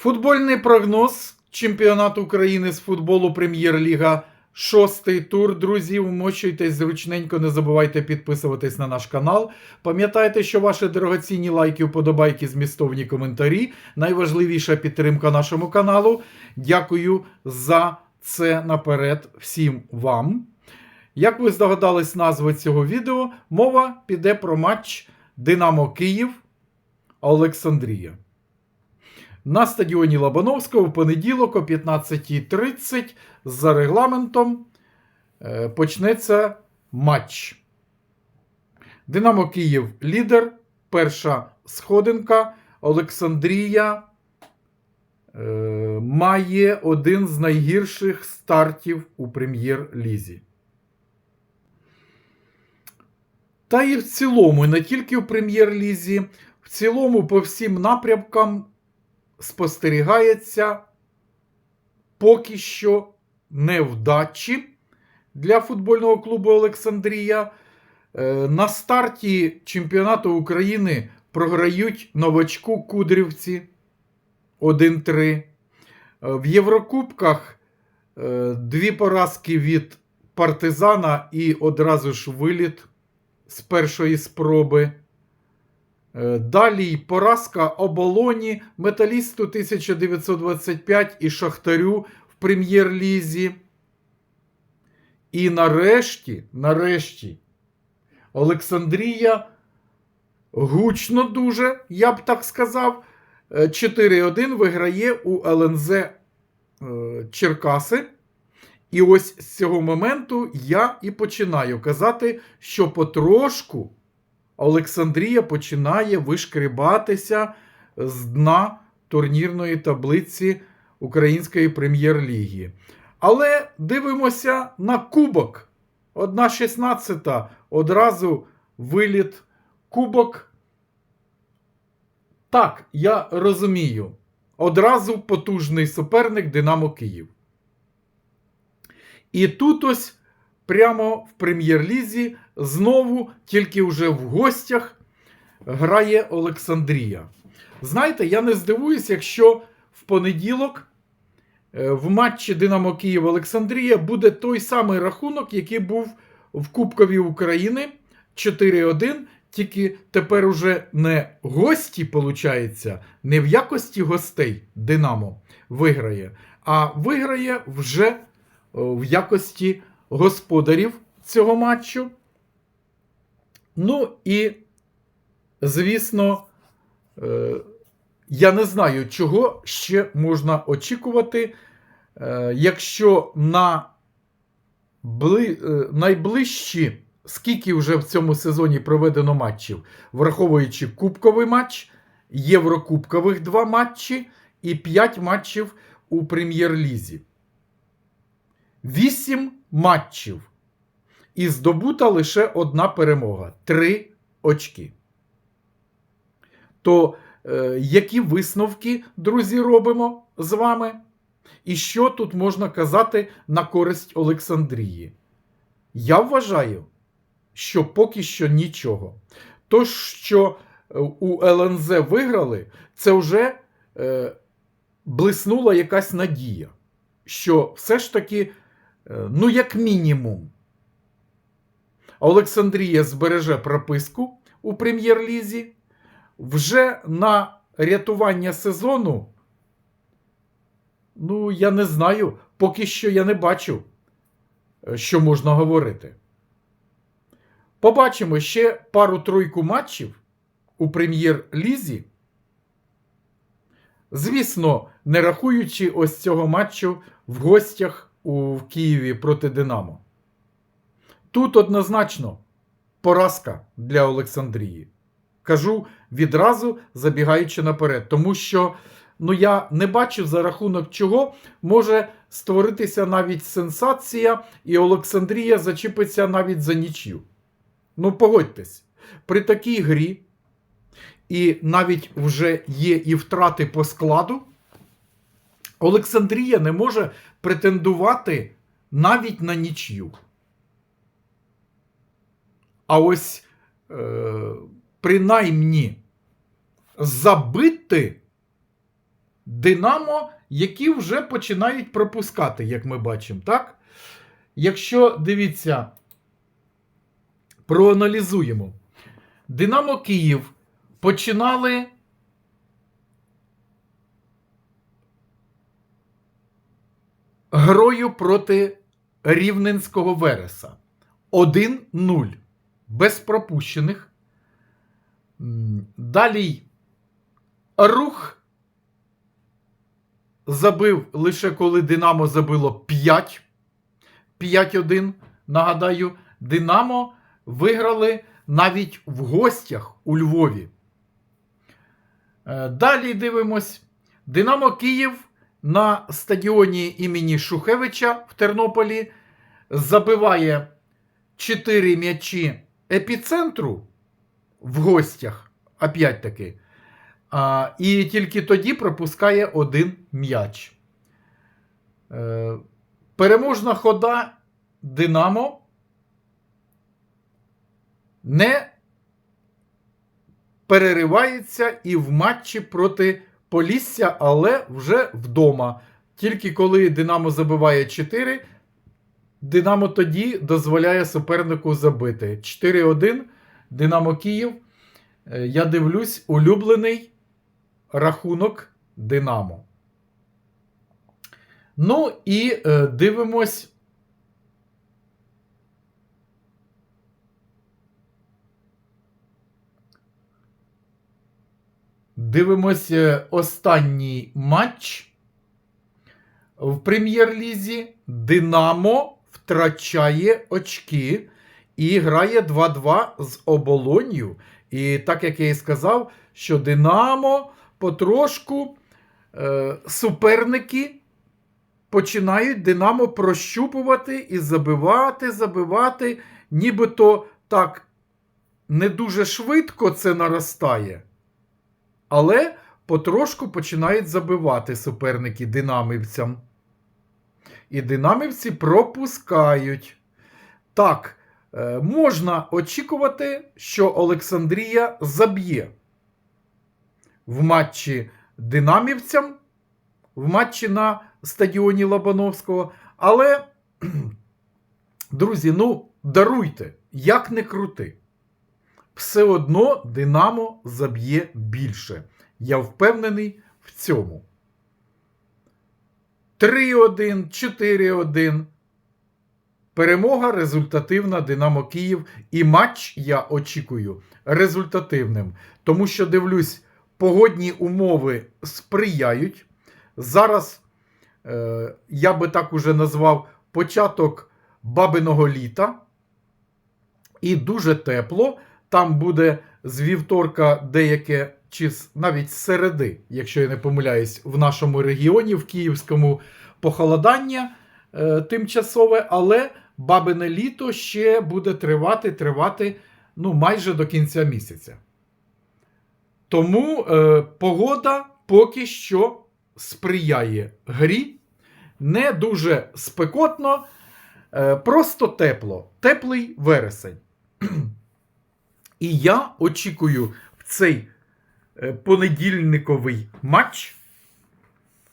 Футбольний прогноз чемпіонату України з футболу Прем'єр-ліга. Шостий тур, друзі, вмощуйтесь зручненько, не забувайте підписуватись на наш канал. Пам'ятайте, що ваші дорогоцінні лайки, вподобайки, змістовні коментарі найважливіша підтримка нашому каналу. Дякую за це наперед всім вам. Як ви здогадались назви цього відео, мова піде про матч Динамо Київ Олександрія. На стадіоні Лобановського в понеділок о 15.30 за регламентом е, почнеться матч. Динамо Київ лідер. Перша сходинка. Олександрія е, має один з найгірших стартів у прем'єр-лізі. Та і в цілому, і не тільки в прем'єр-лізі, в цілому по всім напрямкам спостерігається поки що невдачі для футбольного клубу Олександрія. Е, На старті чемпіонату України програють новачку Кудрівці 1-3. Е, В Єврокубках е, дві поразки від партизана і одразу ж виліт з першої спроби. Е, Далі поразка оболоні металісту 1925 і Шахтарю в прем'єр-лізі. І нарешті, нарешті, Олександрія гучно дуже, я б так сказав, е, 4-1 виграє у ЛНЗ е, Черкаси. І ось з цього моменту я і починаю казати, що потрошку Олександрія починає вишкрібатися з дна турнірної таблиці Української прем'єр-ліги. Але дивимося на кубок. 1-16 одразу виліт кубок. Так, я розумію. Одразу потужний суперник Динамо Київ. І тут ось прямо в прем'єр-лізі знову, тільки вже в гостях, грає Олександрія. Знаєте, я не здивуюсь, якщо в понеділок е, в матчі Динамо Київ Олександрія буде той самий рахунок, який був в Кубкові України 4-1. Тільки тепер уже не гості, виходить, не в якості гостей Динамо виграє, а виграє вже е, в якості господарів цього матчу. Ну і, звісно, е, я не знаю, чого ще можна очікувати, е, якщо на е, найближчі, скільки вже в цьому сезоні проведено матчів, враховуючи кубковий матч, Єврокубкових два матчі і 5 матчів у прем'єр-лізі. 8 матчів. І здобута лише одна перемога 3 очки. То е, які висновки, друзі, робимо з вами? І що тут можна казати на користь Олександрії? Я вважаю, що поки що нічого. То, що е, у ЛНЗ виграли, це вже е, блиснула якась надія, що все ж таки, ну, як мінімум, Олександрія збереже прописку у прем'єр-лізі. Вже на рятування сезону, ну, я не знаю, поки що я не бачу, е, що можна говорити. Побачимо ще пару-тройку матчів у прем'єр-лізі. Звісно, не рахуючи ось цього матчу в гостях у Києві проти Динамо. Тут однозначно поразка для Олександрії. Кажу відразу забігаючи наперед, тому що ну, я не бачу за рахунок чого може створитися навіть сенсація, і Олександрія зачіпиться навіть за нічю. Ну, погодьтесь, при такій грі, і навіть вже є і втрати по складу, Олександрія не може претендувати навіть на нічю. А ось е, принаймні забити Динамо, які вже починають пропускати, як ми бачимо, так? Якщо дивіться, проаналізуємо. Динамо Київ починали грою проти Рівненського Вереса. 1-0. Без пропущених. Далі рух забив лише коли Динамо забило 5. 5-1. Нагадаю, Динамо виграли навіть в гостях у Львові. Е, Далі дивимось. Динамо Київ на стадіоні імені Шухевича в Тернополі забиває 4 м'ячі епіцентру в гостях. Опять таки. А, і тільки тоді пропускає один м'яч. Е, переможна хода Динамо не переривається і в матчі проти Полісся, але вже вдома. Тільки коли Динамо забиває 4, Динамо тоді дозволяє супернику забити. 4-1 Динамо Київ. Е, Я дивлюсь, улюблений рахунок Динамо. Ну і е, дивимось. Дивимося е, останній матч в прем'єр-лізі. Динамо втрачає очки і грає 2-2 з оболонью. І так як я і сказав, що Динамо потрошку е, суперники починають Динамо прощупувати і забивати, забивати, нібито так не дуже швидко це наростає. Але потрошку починають забивати суперники динамівцям. І динамівці пропускають. Так, е, можна очікувати, що Олександрія заб'є в матчі динамівцям, в матчі на стадіоні Лобановського. Але, друзі, ну, даруйте, як не крути. Все одно Динамо заб'є більше. Я впевнений в цьому. 3-1, 4-1. Перемога результативна Динамо Київ. І матч я очікую результативним. Тому що дивлюсь, погодні умови сприяють. Зараз е, я би так уже назвав початок бабиного літа. І дуже тепло. Там буде з вівторка деяке, чи навіть з середи, якщо я не помиляюсь, в нашому регіоні, в Київському похолодання е, тимчасове, але бабине літо ще буде тривати, тривати ну, майже до кінця місяця. Тому е, погода поки що сприяє грі. Не дуже спекотно, е, просто тепло. Теплий вересень. І я очікую в цей е, понедільниковий матч.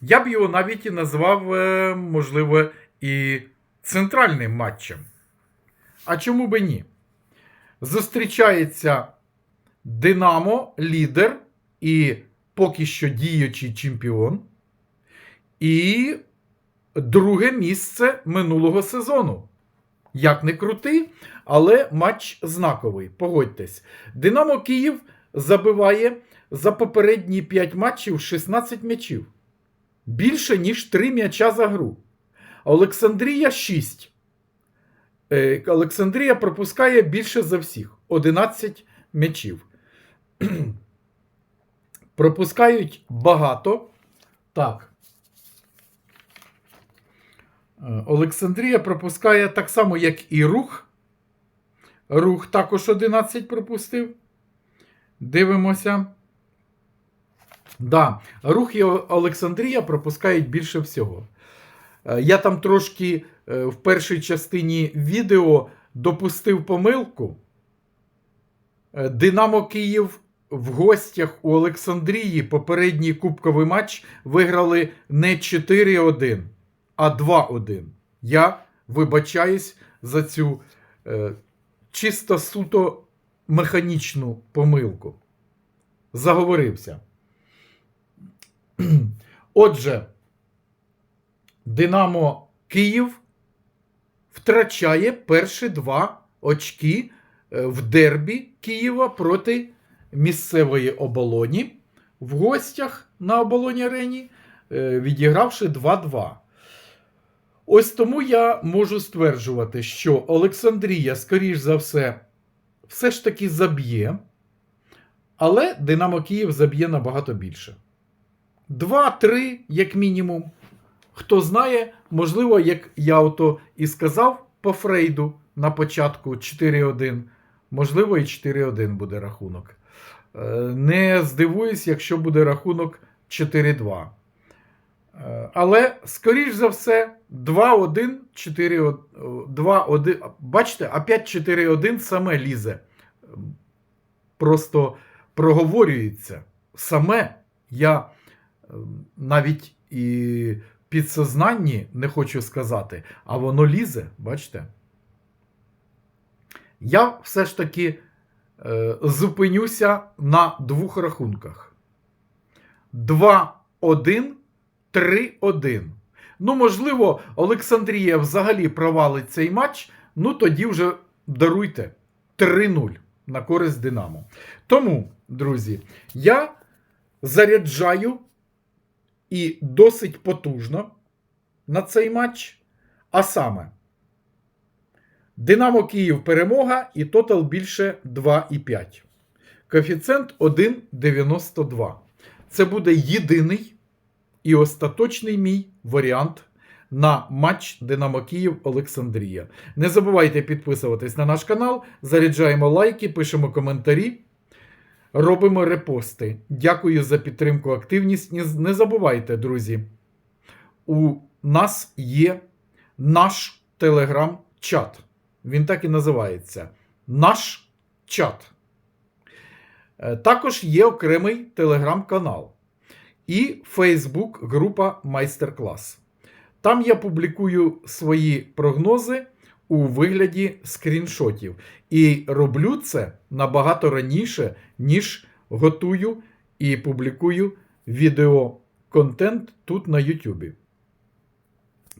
Я б його навіть і назвав, е, можливо, і центральним матчем. А чому би ні? Зустрічається Динамо, лідер і поки що діючий чемпіон. І друге місце минулого сезону. Як не крути, але матч знаковий. Погодьтесь. Динамо Київ забиває за попередні 5 матчів 16 м'ячів. Більше, ніж 3 м'яча за гру. Олександрія 6. Е, Олександрія пропускає більше за всіх 11 м'ячів. Пропускають багато. Так. Е, Олександрія пропускає так само, як і рух. Рух також 11 пропустив. Дивимося. Да, рух і Олександрія пропускають більше всього. Е, Я там трошки е, в першій частині відео допустив помилку. Динамо Київ в гостях у Олександрії попередній кубковий матч виграли не 4-1, а 2-1. Я вибачаюсь за цю е, чисто суто механічну помилку. Заговорився. Отже, Динамо Київ втрачає перші два очки е, в дербі Києва проти місцевої оболоні в гостях на оболоні арені, е, відігравши 2-2. Ось тому я можу стверджувати, що Олександрія, скоріш за все, все ж таки заб'є, але Динамо Київ заб'є набагато більше. 2-3, як мінімум. Хто знає, можливо, як я ото і сказав по Фрейду на початку 4-1, можливо, і 4-1 буде рахунок. Е, Не здивуюсь, якщо буде рахунок 4-2. Е, Але, скоріш за все, 2-1, 4 2-1. Бачите, опять 4-1 саме лізе. Просто проговорюється. Саме я е, навіть і підсознанні не хочу сказати, а воно лізе, бачите? Я все ж таки е, зупинюся на двох рахунках: 2-1, 3-1. Ну, можливо, Олександрія взагалі провалить цей матч. Ну, тоді вже даруйте 3-0 на користь Динамо. Тому, друзі, я заряджаю і досить потужно на цей матч. А саме, Динамо Київ перемога і тотал більше 2,5. Коефіцієнт 1,92. Це буде єдиний і остаточний мій варіант на матч Динамо Київ Олександрія. Не забувайте підписуватись на наш канал, заряджаємо лайки, пишемо коментарі. Робимо репости. Дякую за підтримку, активність. Не- забувайте, друзі. У нас є наш телеграм-чат. Він так і називається. Наш чат. Е, Також є окремий телеграм-канал і Фейсбук-група Майстер-клас. Там я публікую свої прогнози у вигляді скріншотів. І роблю це набагато раніше, ніж готую і публікую відеоконтент тут на YouTube.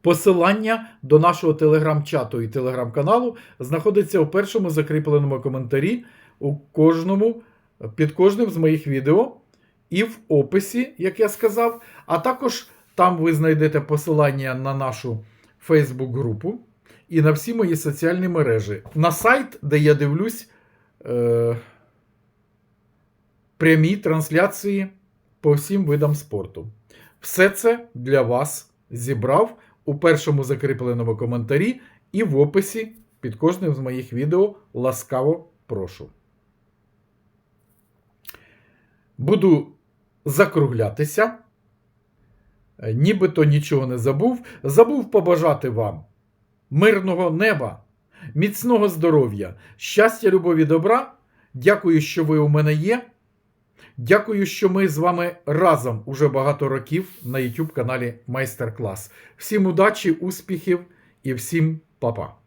Посилання до нашого телеграм-чату і телеграм-каналу знаходиться у першому закріпленому коментарі у кожному, під кожним з моїх відео і в описі, як я сказав. А також там ви знайдете посилання на нашу Facebook-групу і на всі мої соціальні мережі. На сайт, де я дивлюсь е, прямі трансляції по всім видам спорту. Все це для вас зібрав у першому закріпленому коментарі і в описі під кожним з моїх відео. Ласкаво прошу. Буду закруглятися. Е, Нібито нічого не забув. Забув побажати вам мирного неба, міцного здоров'я, щастя, любові, добра. Дякую, що ви у мене є. Дякую, що ми з вами разом уже багато років на YouTube каналі Майстер Клас. Всім удачі, успіхів і всім па-па.